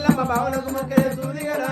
ఎల్లమ్మ బావులకు మొక్కలే సూదిగరా